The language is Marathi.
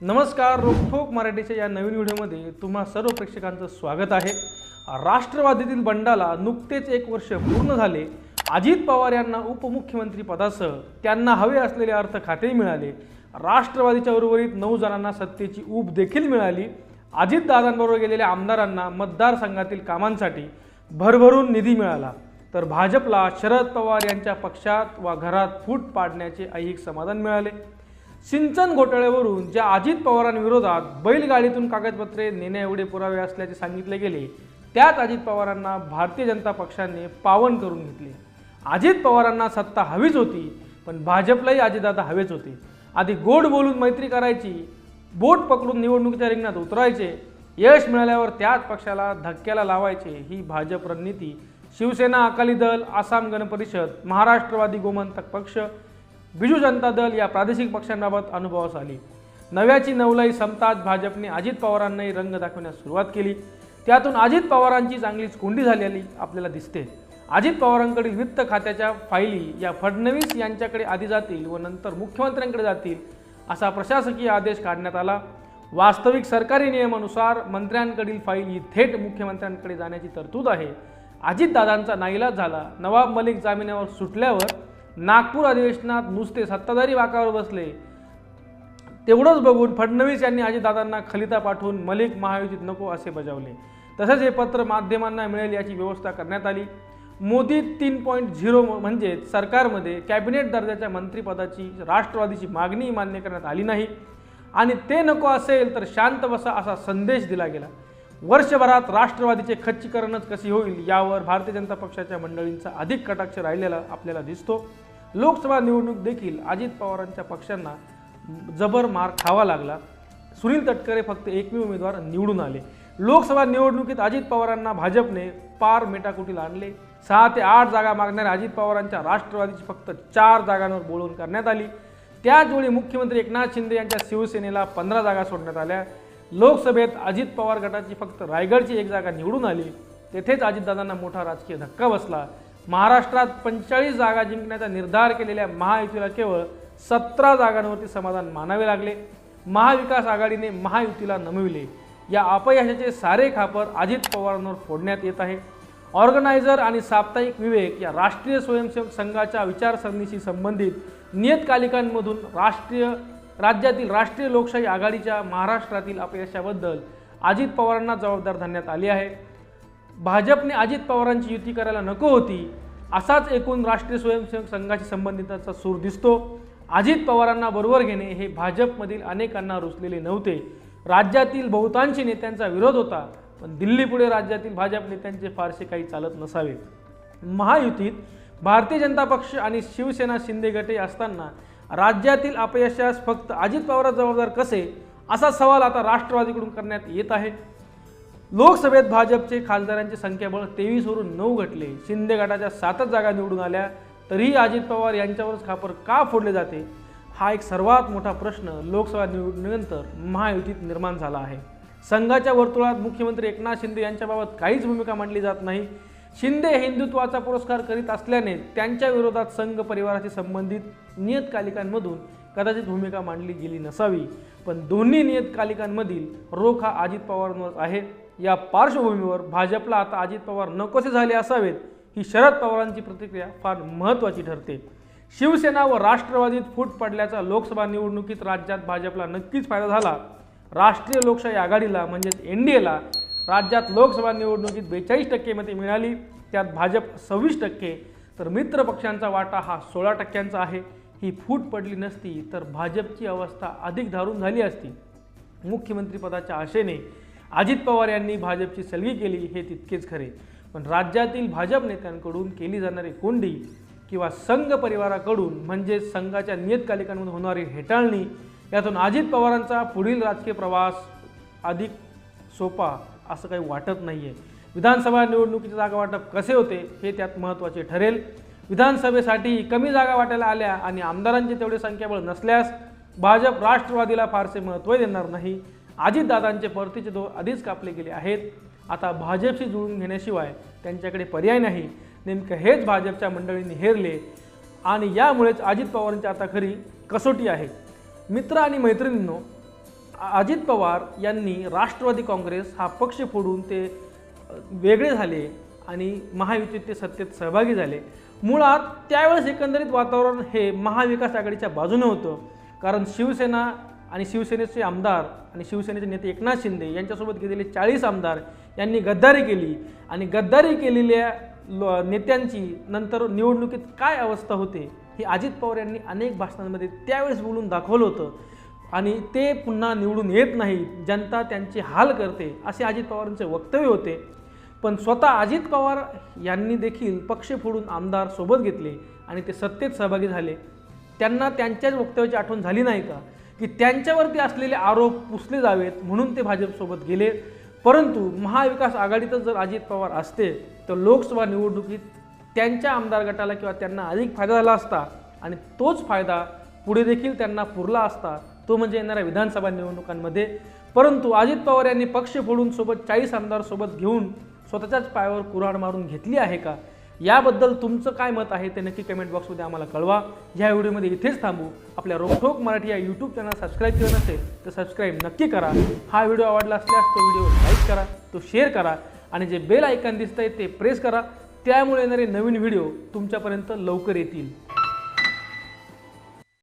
नमस्कार रोखोक मराठीच्या या नवीन व्हिडिओमध्ये तुम्हा सर्व प्रेक्षकांचं स्वागत आहे. राष्ट्रवादीतील बंडाला नुकतेच एक वर्ष पूर्ण झाले. अजित पवार यांना उपमुख्यमंत्री पदासह त्यांना हवे असलेले अर्थ खातेही मिळाले. राष्ट्रवादीच्या उर्वरित नऊ जणांना सत्तेची ऊब देखील मिळाली. अजितदादांबरोबर गेलेल्या आमदारांना मतदारसंघातील कामांसाठी भरभरून निधी मिळाला. तर भाजपला शरद पवार यांच्या पक्षात वा घरात फूट पाडण्याचे ऐहिक समाधान मिळाले. सिंचन घोटाळ्यावरून ज्या अजित पवारांविरोधात बैलगाडीतून कागदपत्रे नेण्याएवढे पुरावे असल्याचे सांगितले गेले त्याच अजित पवारांना भारतीय जनता पक्षाने पावन करून घेतले. अजित पवारांना सत्ता हवीच होती पण भाजपलाही अजितदादा हवेच होते. आधी गोड बोलून मैत्री करायची बोट पकडून निवडणुकीच्या रिंगणात उतरायचे यश मिळाल्यावर त्याच पक्षाला धक्क्याला लावायचे ही भाजप रणनीती. शिवसेना अकाली दल आसाम गण परिषद महाराष्ट्रवादी गोमंतक पक्ष बिजू जनता दल या प्रादेशिक पक्षांबाबत अनुभवास आली नव्याची नवलाई संपताच भाजपने अजित पवारांनाही रंग दाखवण्यास सुरुवात केली त्यातून अजित पवारांची चांगलीच कोंडी झालेली आपल्याला दिसते अजित पवारांकडील वित्त खात्याच्या फायली या फडणवीस यांच्याकडे आधी जातील व नंतर मुख्यमंत्र्यांकडे जातील असा प्रशासकीय आदेश काढण्यात आला वास्तविक सरकारी नियमानुसार मंत्र्यांकडील फाईल ही थेट मुख्यमंत्र्यांकडे जाण्याची तरतूद आहे अजितदादांचा नाईलाज झाला नवाब मलिक जामिनावर सुटल्यावर नागपूर अधिवेशनात नुसते सत्ताधारी वाकावर बसले. तेवढंच बघून फडणवीस यांनी अजितदादांना खलिता पाठवून मलिक महायुतीत नको असे बजावले. तसेच हे पत्र माध्यमांना मिळेल याची व्यवस्था करण्यात आली. मोदी तीन पॉईंट झिरो म्हणजे सरकारमध्ये कॅबिनेट दर्जाच्या मंत्रिपदाची राष्ट्रवादीची मागणी मान्य करण्यात आली नाही. आणि ते नको असेल तर शांत बसा असा संदेश दिला गेला. वर्षभरात राष्ट्रवादीचे खच्चीकरणच कशी होईल यावर भारतीय जनता पक्षाच्या मंडळींचा अधिक कटाक्ष राहिलेला आपल्याला दिसतो. लोकसभा निवडणूक देखील अजित पवारांच्या पक्षांना जबर मार खावा लागला. सुनील तटकरे फक्त एकमेव उमेदवार निवडून आले. लोकसभा निवडणुकीत अजित पवारांना भाजपने पार मेटाकुटीला आणले. सहा ते आठ जागा मागणाऱ्या अजित पवारांच्या राष्ट्रवादीची फक्त चार जागांवर बोलवून करण्यात आली. त्याचवेळी मुख्यमंत्री एकनाथ शिंदे यांच्या शिवसेनेला पंधरा जागा सोडण्यात आल्या. लोकसभेत अजित पवार गटाची फक्त रायगडची एक जागा निवडून आली. तेथेच अजितदादांना मोठा राजकीय धक्का बसला. महाराष्ट्रात पंचेचाळीस जागा जिंकण्याचा निर्धार केलेल्या महायुतीला केवळ सतरा जागांवरती समाधान मानावे लागले. महाविकास आघाडीने महायुतीला नमविले. या अपयशाचे सारे खापर अजित पवारांवर फोडण्यात येत आहे. ऑर्गनायझर आणि साप्ताहिक विवेक या राष्ट्रीय स्वयंसेवक संघाच्या विचारसरणीशी संबंधित नियतकालिकांमधून राष्ट्रीय राज्यातील राष्ट्रीय लोकशाही आघाडीच्या महाराष्ट्रातील अपयशाबद्दल अजित पवारांना जबाबदार धरण्यात आली आहे. भाजपने अजित पवारांची युती करायला नको होती असाच एकूण राष्ट्रीय स्वयंसेवक संघाशी संबंधिताचा सूर दिसतो. अजित पवारांना बरोबर घेणे हे भाजपमधील अनेकांना रुचलेले नव्हते. राज्यातील बहुतांशी नेत्यांचा विरोध होता पण दिल्लीपुढे राज्यातील भाजप नेत्यांचे फारसे काही चालत नसावे महायुतीत भारतीय जनता पक्ष आणि शिवसेना शिंदे गटे असताना राज्यातील अपयशास फक्त अजित पवार जबाबदार कसे? असा सवाल आता राष्ट्रवादीकडून करण्यात येत आहे. लोकसभेत भाजपचे खासदारांची संख्याबळ तेवीसवरून नऊ घटले. शिंदे गटाच्या सातच जागा निवडून आल्या. तरीही अजित पवार यांच्यावरच खापर का फोडले जाते? हा एक सर्वात मोठा प्रश्न लोकसभा निवडणुकीनंतर महायुतीत निर्माण झाला आहे. संघाच्या वर्तुळात मुख्यमंत्री एकनाथ शिंदे यांच्याबाबत काहीच भूमिका मांडली जात नाही. शिंदे हिंदुत्वाचा पुरस्कार करीत असल्याने त्यांच्या विरोधात संघ परिवाराशी संबंधित नियतकालिकांमधून कदाचित भूमिका मांडली गेली नसावी. पण दोन्ही नियतकालिकांमधील रोख हा अजित पवारांवरच आहे. या पार्श्वभूमीवर भाजपला आता अजित पवार नकोसे झाले असावेत ही शरद पवारांची प्रतिक्रिया फार महत्त्वाची ठरते. शिवसेना व राष्ट्रवादीत फूट पडल्याचा लोकसभा निवडणुकीत राज्यात भाजपला नक्कीच फायदा झाला. राष्ट्रीय लोकशाही आघाडीला म्हणजेच एन डी एला राज्यात लोकसभा निवडणुकीत बेचाळीस टक्के मते मिळाली त्यात भाजप सव्वीस टक्के. तर मित्र पक्षांचा वाटा हा सोळा टक्क्यांचा आहे. ही फूट पडली नसती तर भाजपची अवस्था अधिक धारून झाली असती. मुख्यमंत्रीपदाच्या आशेने अजित पवार यांनी भाजपची सलगी केली हे तितकेच खरे. पण राज्यातील भाजप नेत्यांकडून केली जाणारी कोंडी किंवा संघ परिवाराकडून म्हणजे संघाच्या नियतकालिकांमधून होणारी हेटाळणी यातून अजित पवारांचा पुढील राजकीय प्रवास अधिक सोपा असं काही वाटत नाही आहे विधानसभा निवडणुकीचे जागा वाटप कसे होते हे त्यात महत्त्वाचे ठरेल. विधानसभेसाठी कमी जागा वाटायला आल्या आणि आमदारांचे तेवढे संख्याबळ नसल्यास भाजप राष्ट्रवादीला फारसे महत्त्व देणार नाही. अजितदादांचे परतीचे दोर आधीच कापले गेले आहेत. आता भाजपशी जुळून घेण्याशिवाय त्यांच्याकडे पर्याय नाही. नेमकं हेच भाजपच्या मंडळींनी हेरले आणि यामुळेच अजित पवारांची आता खरी कसोटी आहे. मित्र आणि मैत्रिणींनो अजित पवार यांनी राष्ट्रवादी काँग्रेस हा पक्ष फोडून ते वेगळे झाले आणि महायुतीत ते सत्तेत सहभागी झाले. मुळात त्यावेळेस एकंदरीत वातावरण हे महाविकास आघाडीच्या बाजूने होतं. कारण शिवसेना आणि शिवसेनेचे आमदार आणि शिवसेनेचे नेते एकनाथ शिंदे यांच्यासोबत गेलेले चाळीस आमदार यांनी गद्दारी केली. आणि गद्दारी केलेल्या लो- नेत्यांची नंतर निवडणुकीत काय अवस्था होते हे अजित पवार यांनी अनेक भाषणांमध्ये त्यावेळेस बोलून दाखवलं होतं. आणि ते पुन्हा निवडून येत नाही जनता त्यांचे हाल करते असे अजित पवारांचे वक्तव्य होते. पण स्वतः अजित पवार यांनी देखील पक्ष फोडून आमदार सोबत घेतले आणि ते सत्तेत सहभागी झाले. त्यांना त्यांच्याच वक्तव्याची आठवण झाली नाही का? की त्यांच्यावरती असलेले आरोप पुसले जावेत म्हणून ते भाजपसोबत गेले. परंतु महाविकास आघाडीतच जर अजित पवार असते तर लोकसभा निवडणुकीत त्यांच्या आमदार गटाला किंवा त्यांना अधिक फायदा झाला असता आणि तोच फायदा पुढे देखील त्यांना पुरला असता तो म्हणजे येणाऱ्या विधानसभा निवडणुकांमध्ये. परंतु अजित पवार यांनी पक्ष फोडून सोबत चाळीस आमदारसोबत घेऊन स्वतःच्याच पायावर कुऱ्हाड मारून घेतली आहे का? याबद्दल तुमचं काय मत आहे ते नक्की कमेंट बॉक्समध्ये आम्हाला कळवा. ह्या व्हिडिओमध्ये इथेच थांबू. आपल्या रोखोक मराठी या यूट्यूब चॅनल सबस्क्राईब केलं नसेल तर सबस्क्राईब नक्की करा. हा व्हिडिओ आवडला असल्यास तो व्हिडिओ लाईक करा तो शेअर करा आणि जे बेल आयकॉन आहे ते प्रेस करा. त्यामुळे येणारे नवीन व्हिडिओ तुमच्यापर्यंत लवकर येतील.